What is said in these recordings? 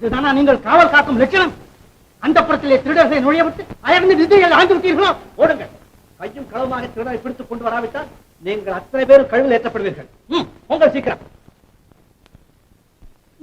இதுதானா நீங்கள் காவல் காக்கும் லட்சணம்? அந்த புறத்திலே திருடர்களை நுழைய விட்டு அயர்ந்து விதிகள் ஆழ்ந்து விட்டீர்களோ? ஓடுங்கள். கையும் களவுமாக திருடரை பிடித்துக் கொண்டு வராவிட்டால் நீங்கள் அத்தனை பேரும் கழுவில் ஏற்றப்படுவீர்கள். உங்கள் சீக்கிரம்.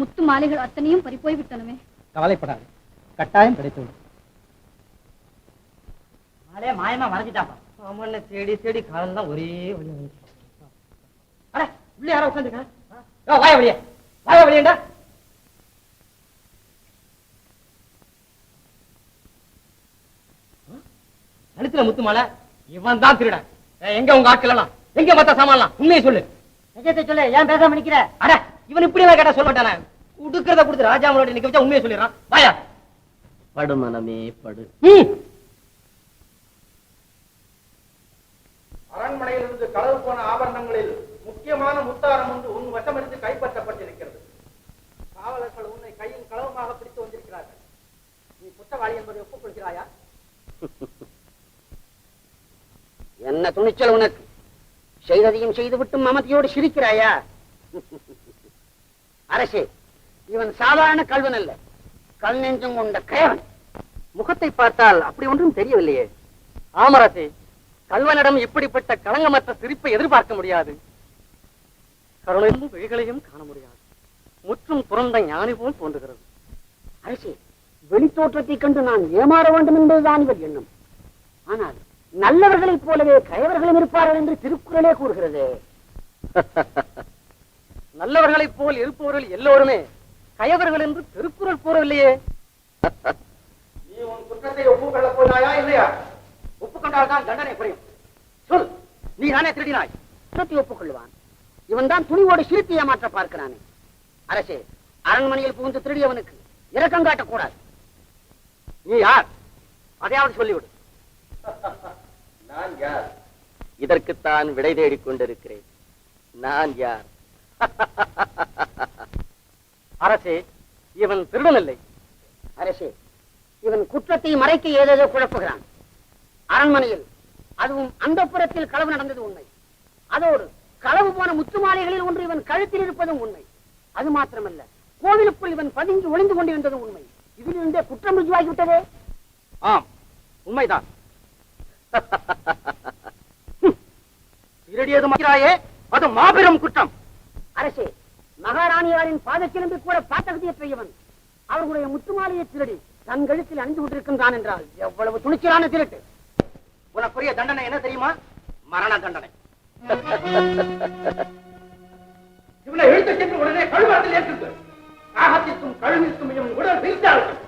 முத்து மாலைகள் அத்தனையும் பறிப்போய் விட்டனவே கவலைப்படாது. கட்டாயம் கிடைத்துவிடும். மாலையா மாயமா மறைஞ்சிட்டாப்பா. ஆமாண்ண தேடி தேடி காலெல்லாம் ஒரே வழி. அட உள்ளே யாரோ உட்காந்துருக்கா வாய வழியே. வாய வழியேண்டா. கழுத்துல முத்து மாலை. இவன் தான் திருடன் எங்க உங்க ஆட்கள் எல்லாம் எங்க மத்த சாமான்லாம்? உண்மையை சொல்லு. நிஜத்தை சொல்லு? ஏன் பேசாம நிக்கிற? அட இவன் இப்படி எல்லாம் கேட்டா சொல்ல மாட்டானே. கொடுக்கறத கொடுத்து ராஜாமலோட நிக்க வச்சா உண்மையை சொல்லிடுறான். வாயா. படு மனமே படு. ம். அரண்மனையிலிருந்து களவு போன ஆபரணங்களில் முக்கியமான முத்தாரம் ஒன்று உன் வசமிருந்து கைப்பற்றப்பட்டிருக்கிறது. காவலர்கள் உன்னை கையும் களவுமாக பிடித்து வந்திருக்கிறார்கள். நீ குற்றவாளி என்பதை ஒப்புக்கொள்கிறாயா? என்ன துணிச்சல் உனக்கு? செய்ததையும் செய்துவிட்டு மமதியோடு சிரிக்கிறாயா? அரசே இவன் சாதாரண கல்வன் அல்ல. கல் நெஞ்சம் கொண்ட கயவன். முகத்தை பார்த்தால் அப்படி ஒன்றும் தெரியவில்லையே. ஆமரசே கல்வனிடம் இப்படிப்பட்ட களங்கமற்ற சிரிப்பை எதிர்பார்க்க முடியாது. கருணையும் விழிகளையும் காண முடியாது. முற்றும் துறந்த ஞானி போல் தோன்றுகிறது. அரசே வெளித்தோற்றத்தைக் கண்டு நான் ஏமாற வேண்டும் என்பதுதான் இவர் எண்ணம். ஆனால் நல்லவர்களைப் போலவே கயவர்களும் இருப்பார்கள் என்று திருக்குறளே கூறுகிறது. நல்லவர்களைப் போல் இருப்பவர்கள் எல்லோருமே கயவர்கள் என்று திருக்குறள் கூறவில்லையே. நீ உன் குற்றத்தை ஒப்புக்கொள்ளப் போனாயா இல்லையா? ஒப்புக்கொண்டால் தான் தண்டனை குறையும். சொல் நீ தானே திருடினாய்? குற்றத்தை ஒப்புக்கொள்வான். இவன் தான் துணிவோடு சிரித்து ஏமாற்ற பார்க்கிறானே. அரசே அரண்மனையில் புகுந்து திருடியவனுக்கு இரக்கம் காட்டக்கூடாது. நீ யார்? அதையாவது சொல்லிவிடு. நான் யார்? இதற்குத்தான் விடை தேடிக் கொண்டிருக்கிறேன். நான் யார்? அரசே இவன் திருடனில்லை. அரசே இவன் குற்றத்தை மறைக்க ஏதேதோ குழப்புகிறான். அரண்மனையில் அதுவும் அந்த புறத்தில் களவு நடந்தது உண்மை. அதோடு களவு போன முத்து மாலைகளில் ஒன்று இவன் கழுத்தில் இருப்பதும் உண்மை. அது மாத்திரமல்ல கோவிலுக்குள் இவன் பதுங்கி ஒளிந்து கொண்டிருந்ததும் உண்மை. இதிலிருந்தே குற்றம் ருஜுவாகிவிட்டதே? ஆம் உண்மைதான். ஹம். திருடியது மக்கிறாயே அது மாபெரும் குற்றம். அரசே மகாராணியாரின் பாதச்சிலம்பி கூட பாத்தகதியற்றவன் அவர்களுடைய முத்துமாலையை திருடி தன் கழுத்தில் அணிந்து கொண்டிருக்கின்றான் என்றால் எவ்வளவு துணிச்சலான திருட்டு. உனக்குரிய தண்டனை என்ன தெரியுமா? மரண தண்டனை. இவனை இழுத்து சென்று உடனே கழுவாத்தில் ஏற்றுங்க காகத்திற்கும் கழுவிற்கும் உடல் வீழ்த்தார்கள்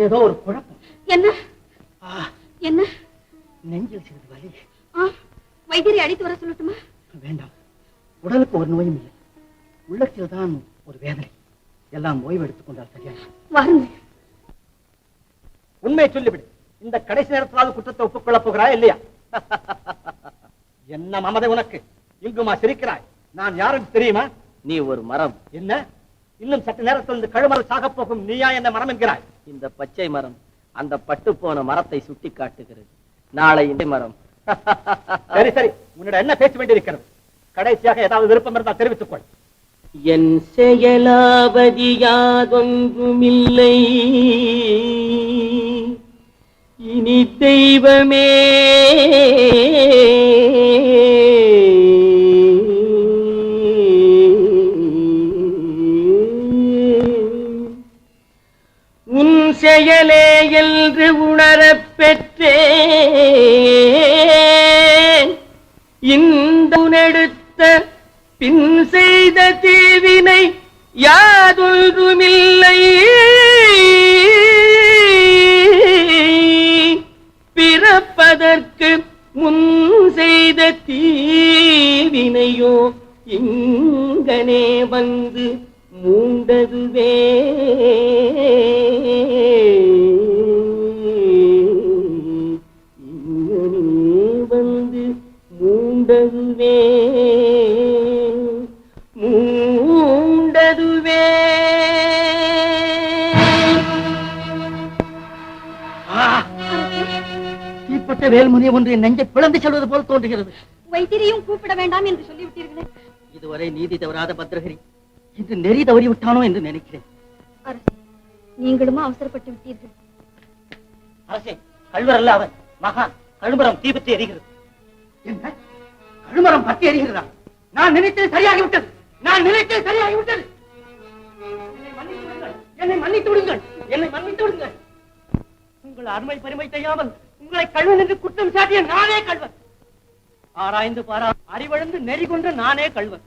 ஏதோ ஒரு குழப்பம். என்ன? ஆ, என்ன? நெஞ்சில் சிறிது வலி. ஆ, வைத்தியரை அழைத்து வர சொல்லட்டுமா? வேண்டாம். உடலுக்கு ஒரு நோயும் இல்லை. உள்ளத்தில் தான் ஒரு வேதனை. எல்லாம் ஓய்வு எடுத்துக் கொண்டால் சரியாக வாருங்கள். உண்மையை சொல்லிவிடு. இந்த கடைசி நேரத்திலாவது குற்றத்தை ஒப்புக்கொள்ளப் போகிறாய் இல்லையா? என்ன மமதை உனக்கு? இங்குமா சிரிக்கிறாய்? நான் யாருக்கு தெரியுமா? நீ ஒரு மரம். என்ன? இன்னும் சற்று நேரத்தில் இந்த கழுமரம் சாகப் போகும் நீயா என்ன மரம் என்கிறாய்? இந்த பச்சை மரம் அந்த பட்டு போன மரத்தை சுட்டி காட்டுகிறது. நாளை இந்த மரம். சரி சரி. உன்னிடம் என்ன பேச வேண்டியிருக்கிறது? கடைசியாக ஏதாவது விருப்பம் இருந்தால் தெரிவித்துக் கொள். என் செயலாவதி யாதொன்றுமில்லை இனி தெய்வமே. செயலே என்று உணரப் பெற்றேன். இந்த உணெடுத்த பின் செய்த தீவினை யாதொன்றுமில்லை. பிறப்பதற்கு முன் செய்த தீவினையோ இங்கனே வந்து மூண்டதுவே. ஒன்று என் நெஞ்சை பிளந்து செல்வது போல் தோன்றுகிறது. வைத்தியரையும் கூப்பிட வேண்டாம் என்று சொல்லிவிட்டீர்களே. இதுவரை நீதி தவறாத பத்ரகிரி இன்று நெறி தவறி விட்டானோ என்று நினைக்கிறேன். அரசே நீங்களுமா அவசரப்பட்டு விட்டீர்கள். அரசே கல்வர் அல்ல அவன். மகான் கழுமரம் தீபத்தை எரிகிறது. என்ன? கழுமரம் பற்றி எரிகிறதா? நான் நினைத்தது சரியாகிவிட்டது. நான் நினைத்தது சரியாகிவிட்டது. மன்னித்து விடுங்கள். என்னை மன்னித்து விடுங்கள். என்னை மன்னித்து விடுங்கள். உங்கள் அருமை பெருமை செய்யாமல் உங்களை கழுவன் என்று குற்றம் சாட்டிய நானே கல்வன் ஆராய்ந்து பாரா அறிவழந்து நெறி கொண்ட நானே கல்வன்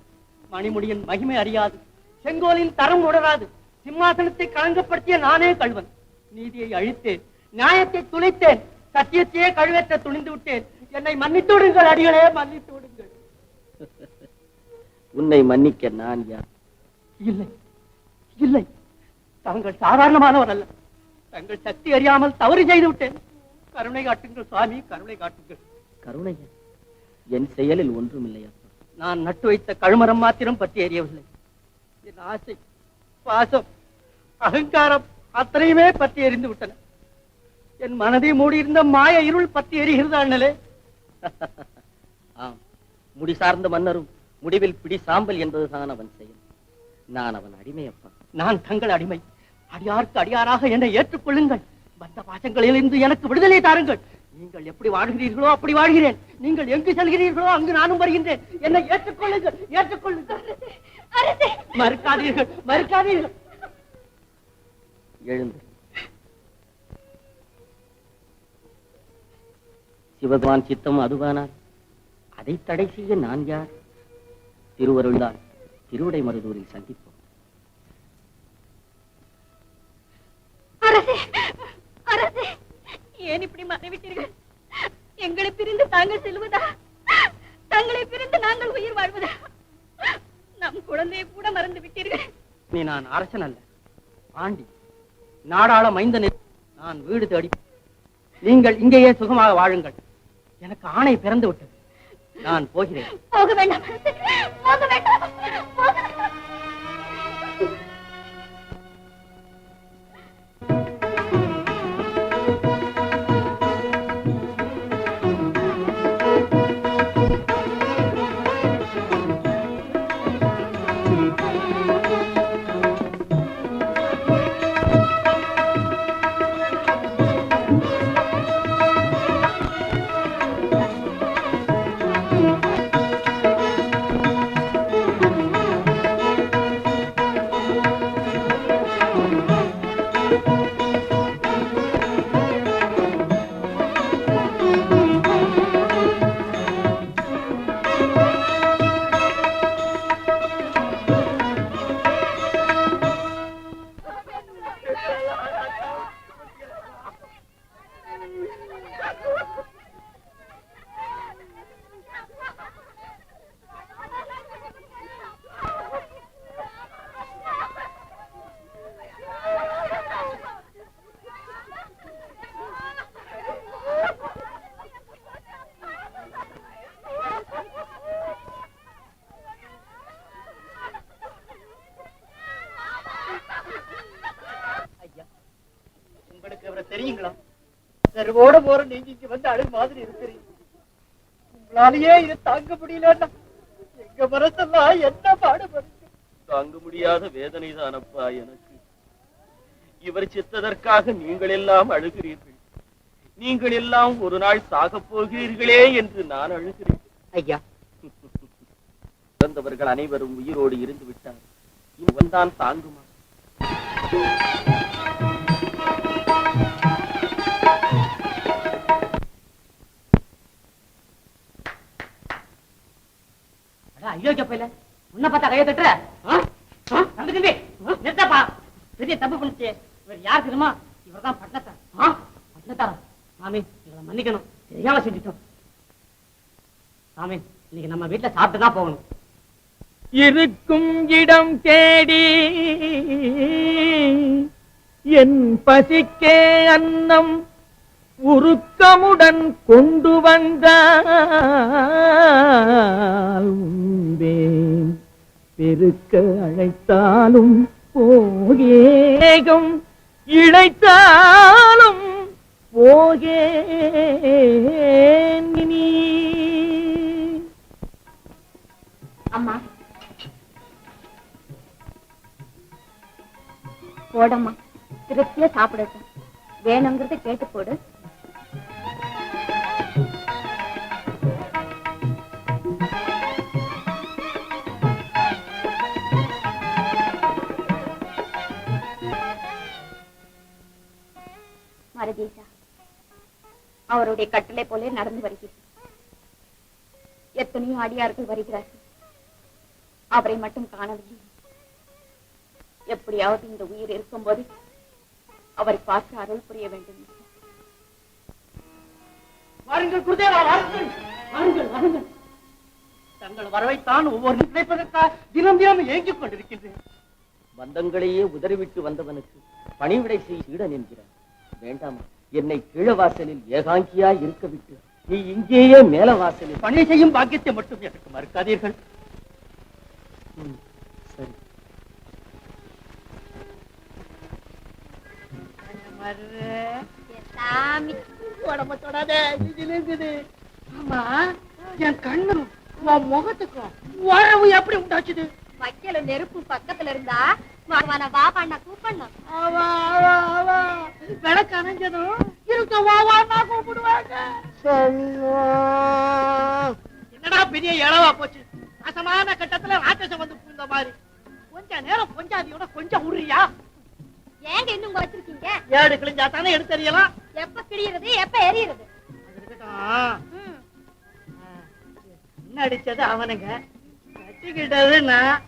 மணிமுடியின் மகிமை அறியாது செங்கோலின் தரம் உணராது சிம்மாசனத்தை களங்கப்படுத்திய நானே கல்வன் நீதியை அழித்தேன் நியாயத்தை துளைத்தேன் சத்தியத்தையே கழுவேற்ற துணிந்து விட்டேன். என்னை மன்னித்து விடுங்கள் அடிகளே மன்னித்து விடுங்கள் உன்னை மன்னிக்க நான் யார்? இல்லை இல்லை. தாங்கள் சாதாரணமானவர் அல்ல. தங்கள் சக்தி அறியாமல் தவறு செய்து விட்டேன். கருணை காட்டுங்கள் சுவாமி கருணை காட்டுங்கள். கருணையா என் செயலில் ஒன்றுமில்லையா? நான் நட்டு வைத்த கழுமரம் மாத்திரம் பற்றி எறியவில்லை என் ஆசை பாசம் அகங்காரம் அத்தனையுமே பற்றி எரிந்து விட்டன என் மனதை மூடியிருந்த மாய இருள் பற்றி எரிகிறது அண்ணலே. ஆம் முடி சார்ந்த மன்னரும் முடிவில் பிடி சாம்பல் என்பதுதான் அவன் செயல். நான் அவன் அடிமை அப்பா நான் தங்கள் அடிமை. அடியார்க்கு அடியாராக என்னை ஏற்றுக்கொள்ளுங்கள். பந்த பாசங்களிலிருந்து எனக்கு விடுதலை தாருங்கள். நீங்கள் எப்படி வாழ்கிறீர்களோ அப்படி வாழ்கிறேன். நீங்கள் எங்கு செல்கிறீர்களோ அங்கு நானும் வருகின்றேன். என்னை ஏற்றுக்கொள்ளுங்கள் ஏற்றுக்கொள்ளுங்கள். அரசே! மறுக்காதீர்கள் மறுக்காதீர்கள். எழுந்து. சிவபெருமான் சித்தம் அதுவானால் அதை தடை செய்ய நான் யார்? திருவருள்தான் திருவிடை மருதூரில் சந்திப்போம். அரசே! அரசே ஏன் இப்படி மறைவிட்டீர்கள்? எங்களை பிரிந்து தாங்கள் செல்வதா? தங்களை பிரிந்து நாங்கள் உயிர் வாழ்வதா? நம் குழந்தையை கூட மறந்து விட்டீர்கள். நீ நான் அரசன் அல்ல. ஆண்டி நாடாள மைந்தனே நான் வீடு தேடி நீங்கள் இங்கேயே சுகமாக வாழுங்கள். எனக்கு ஆணை பிறந்து விட்டது. நான் போகிறேன். போக வேண்டாம் போக வேண்டாம். தெருவோட போற நீங்க இங்க வந்து அழகு மாதிரி இருக்கிறீங்க. உங்களாலேயே இதை தாங்க முடியலன்னா எங்க மனசெல்லாம் என்ன பாடுபடுங்க தாங்க முடியாத வேதனை தானப்பா எனக்கு. இவர் சித்ததற்காக நீங்கள் எல்லாம் அழுகிறீர்கள். நீங்கள் எல்லாம் ஒரு நாள் சாகப் போகிறீர்களே என்று நான் அழுகிறேன். ஐயா. பிறந்தவர்கள் அனைவரும் உயிரோடு இருந்து விட்டார் இவன் தான் தாங்குமா? ஐயோ உன்ன பார்த்தா கையை தட்டுற? தம்பி நிறுத்தப்பா. பெரிய தப்பு பண்ணிச்சு. இவர் யார் தெரியுமா? இவர் தான் சாமி இவரை மன்னிக்கணும். தெரியாம செஞ்சுட்டோம். சாமி இன்னைக்கு நம்ம வீட்டுல சாப்பிட்டு தான் போகணும். இருக்கும் இடம் தேடி என் பசிக்கே அன்னம் உருக்கமுடன் கொண்டு வந்தால் உண்டேன் பெருக்க அழைத்தாலும் போகேகம் இழைத்தாலும் போகேன் இனி. அம்மா. போடம்மா. திருப்தியா சாப்பிடட்டும். வேணுங்கிறத கேட்டு போடு. மரதேசா அவருடைய கட்டளை போலே நடந்து வருகிறது. எத்தனையோ அடியார்கள் வருகிறார்கள். அவரை மட்டும் காணவில்லை. எப்படியாவது இந்த உயிர் இருக்கும்போது அவரை பார்த்து அருள் புரிய வேண்டும். வாருங்கள் குருதேவா வாருங்கள். வாருங்கள் வாருங்கள். தங்கள் வரவைத்தான் ஒவ்வொரு நினைப்பதற்காக தினம் தினம் ஏங்கிக் கொண்டிருக்கின்றேன். பந்தங்களையே உதறிவிட்டு வந்தவனுக்கு பணிவிடை செய் சீடன் என்கிறார். வேண்டாமா? என்னை கீழவாசலில் ஏகாங்கியா இருக்க விட்டு நீ இங்கேயே மேல வாசலில் பணி செய்யும் பாக்கியத்தை மட்டும் எனக்கு மறுக்காதீர்கள். சரி. உடம்ப தொடாத ஆமா என் கண்ணும் உன் முகத்துக்கும் உறவு எப்படி உண்டாச்சுது? வைக்கல நெருப்பு பக்கத்துல இருந்தா வாவான வா பண்ண கூப்பிடணும். அவா அவா அவா விளக்கு அணைஞ்சதும் இருக்க வா வான்னா கூப்பிடுவாங்க. என்னடா பெரிய இளவா போச்சு? அசமான கட்டத்துல ராட்சசம் வந்து பூந்த மாதிரி. கொஞ்ச நேரம் கொஞ்சாதியோட கொஞ்சம் உரியா ஏங்க இன்னும் வச்சிருக்கீங்க? ஏடு கிழிஞ்சா தானே எப்ப கிழியறது எப்ப எரியறது. என்ன அடிச்சது அவனுங்க? கட்டிக்கிட்டது நான்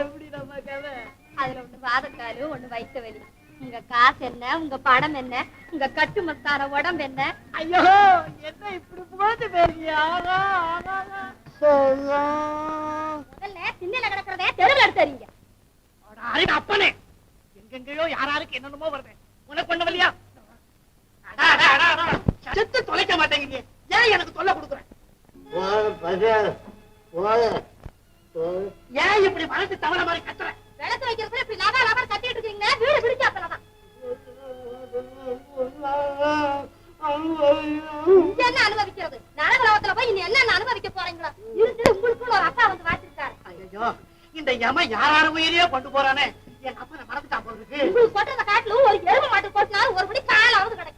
எப்படி நம்ம கதை? அதுல ஒண்ணு வாதக்காலு ஒண்ணு வைத்த வெளி உங்க காசு என்ன? உங்க பணம் என்ன? உங்க கட்டு மஸ்தான உடம்பு என்ன? ஐயோ என்ன இப்படி ஆகா. முதல்ல திண்ணையில கிடக்கிறதே தெருவில் எடுத்துறீங்க அப்பனே. எங்கெங்கயோ யாராருக்கு என்னென்னமோ வருது. உனக்கு ஒண்ணு இல்லையா அடா, அடா, அடா, அடா. செத்து தொலைக்க மாட்டேங்கிறீங்க ஏன் எனக்கு தொல்லை கொடுக்குறேன் ஏன் இப்படி மனசு தவற மாதிரி கத்துற? விளக்கு வைக்கிறதுல இப்படி லவா லவா கட்டிட்டு இருக்கீங்க வீடு பிடிச்சா அப்பதான் இங்க என்ன அனுபவிக்கிறது? நரகலோகத்துல போய் இனி என்ன அனுபவிக்க போறீங்களோ? இருந்து உங்களுக்குள்ள ஒரு அப்பா வந்து வாச்சிருக்காரு ஐயோ இந்த யம யாராரு உயிரையே கொண்டு போறானே? என் அப்பனை மறந்துட்டான் போல இருக்கு. உங்களுக்கு கொட்டுறத காட்டுல ஒரு எருமை மாட்டு கொட்டினாலும் ஒரு படி காலாவது கிடைக்கும்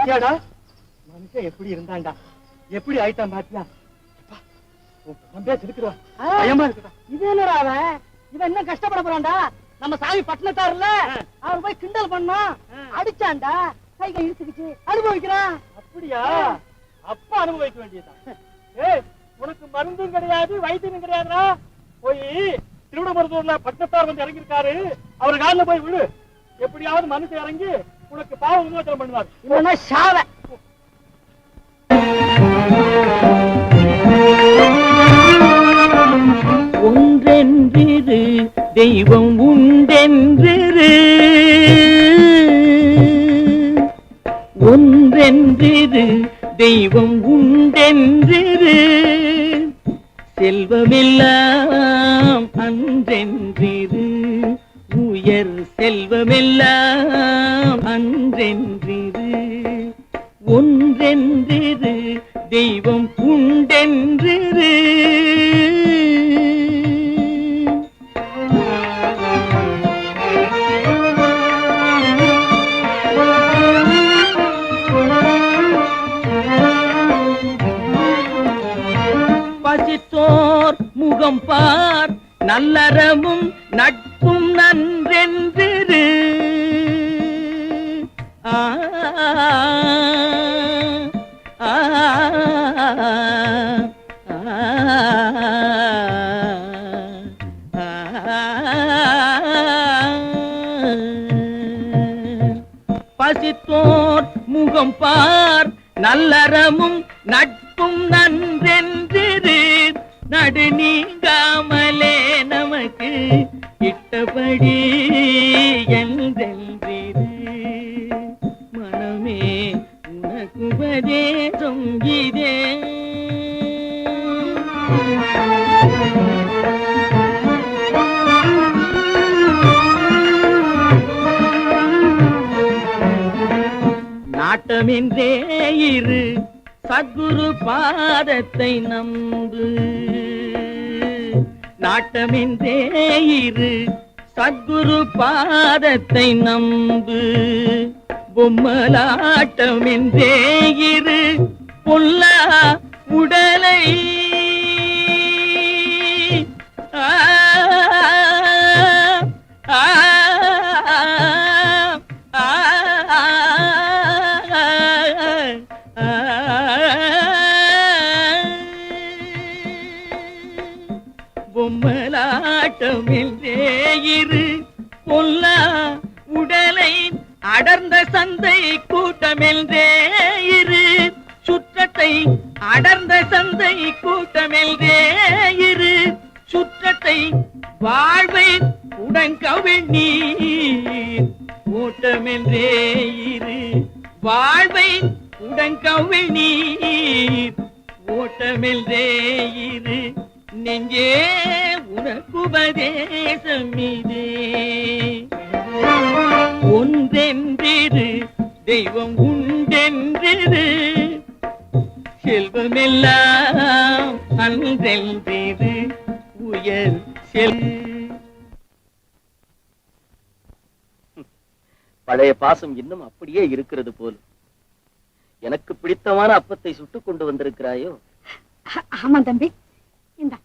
பாத்தியாடா? மனுஷன் எப்படி இருந்தான்டா? எப்படி ஆயிட்டான் பாத்தியா? பயமா இருக்குடா. இது என்னடா அவன்? இவன் என்ன கஷ்டப்பட போறான்டா? நம்ம சாமி பட்டணத்தாருல அவர் போய் கிண்டல் பண்ணான். அடிச்சான்டா. கை கை இழுத்துக்கிச்சு. அனுபவிக்கிறான். அப்படியா? அப்ப அனுபவிக்க வேண்டியதுதான். ஏய் உனக்கு மருந்தும் கிடையாது வைத்தியம் கிடையாதுடா. போய் திருவிடமருதூர்ல பட்டத்தார் வந்து இறங்கியிருக்காரு. அவர் காலில் போய் விழு. எப்படியாவது மனுஷன் இறங்கி உனக்கு பாவ விமோசனம் பண்ணுவார். இவனா சாவ. ஒன்றென்றிரு தெய்வம் உண்டென்றிரு. ஒன்றென்றிரு தெய்வம் உண்டென்றிரு. செல்வமெல்லாம் அன்றென்றிரு. உயர் செல்வமெல்லாம் அன்றென்றிரு ஒன்றென்றிரு தெய்வம் உண்டென்றிரு. பசித்தோர் முகம் பார் நல்லறமும் நட்பு வாசித்தோர் முகம் பார். நல்லறமும் நட்பும் நன்றென்றிரு. நடு நீங்காமலே நமக்கு இட்டபடி என்றென்றிரு. மனமே உனக்குபதே நின்றே இரு. சத்குரு பாதத்தை நம்பு. நாட்டமின்றே இரு. சத்குரு பாதத்தை நம்பு. பொம்மலாட்டமின்றே இரு. பொல்லா உடலை. ஆ ஆ பொம்மலாட்டமின்றே இரு. பொல்லா உடலை அடர்ந்த சந்தை கூட்டமில்லே இரு. சுற்றத்தை அடர்ந்த சந்தை கூட்டமில்லே இரு. சுற்றத்தை வாழ்வை உடன்கவிழ் நீர். ஓட்டமென்றே இரு. வாழ்வை உடன்கவிழ் நீர். ஓட்டமென்றே இரு. நெஞ்சே உனக்குபதேசம் இதே. ஒன்றென்றிரு தெய்வம் உண்டென்றிரு செல்வமெல்லாம் அன்றென்றிரு உயர் செல். பழைய பாசம் இன்னும் அப்படியே இருக்கிறது போல். எனக்கு பிடித்தமான அப்பத்தை சுட்டுக் கொண்டு வந்திருக்கிறாயோ? ஆமா தம்பி. இந்த.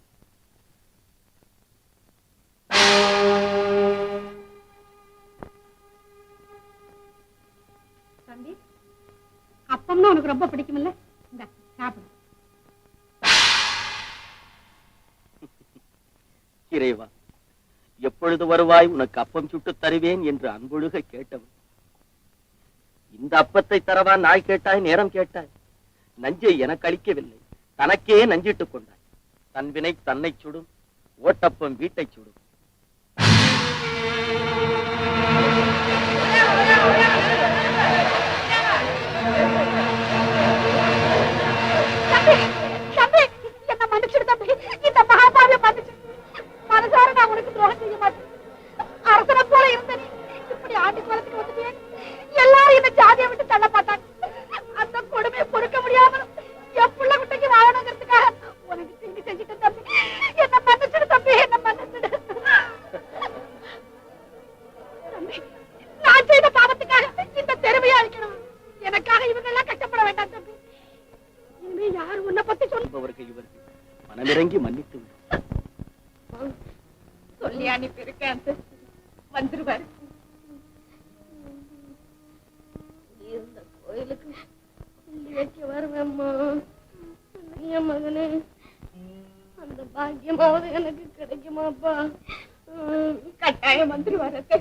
தம்பி அப்பம்னா உனக்கு ரொம்ப பிடிக்கும்ல? இந்த சாப்பிடு. இறைவா எப்பொழுது வருவாய் உனக்கு அப்பம் சுட்டு தருவேன் என்று அன்பொழுக கேட்டவன். இந்த அப்பத்தை தரவா நாய் கேட்டாய் நேரம் கேட்டாய். நஞ்சை எனக்கு அளிக்கவில்லை. தனக்கே நஞ்சிட்டுக் கொண்டாய். தன்வினை தன்னை சுடும் ஓட்டப்பம் வீட்டைச் சுடும். என் மகனே. அந்த பாக்கியமாவது எனக்கு கிடைக்குமாப்பா. கட்டாயம் வந்துரு வரத்த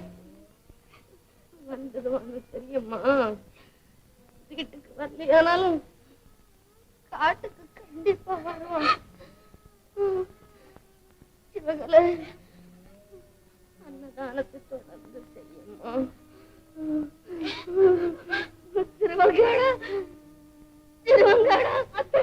வந்தது வந்து தெரியுமா? வீட்டுக்கு வரலையானாலும் காட்டுக்கு கண்டிப்பா வருவான். சிவகலை அன்னதானத்தை தொடர்ந்து செய்யுமா? திருவங்காடா திருவங்காடா அத்தை.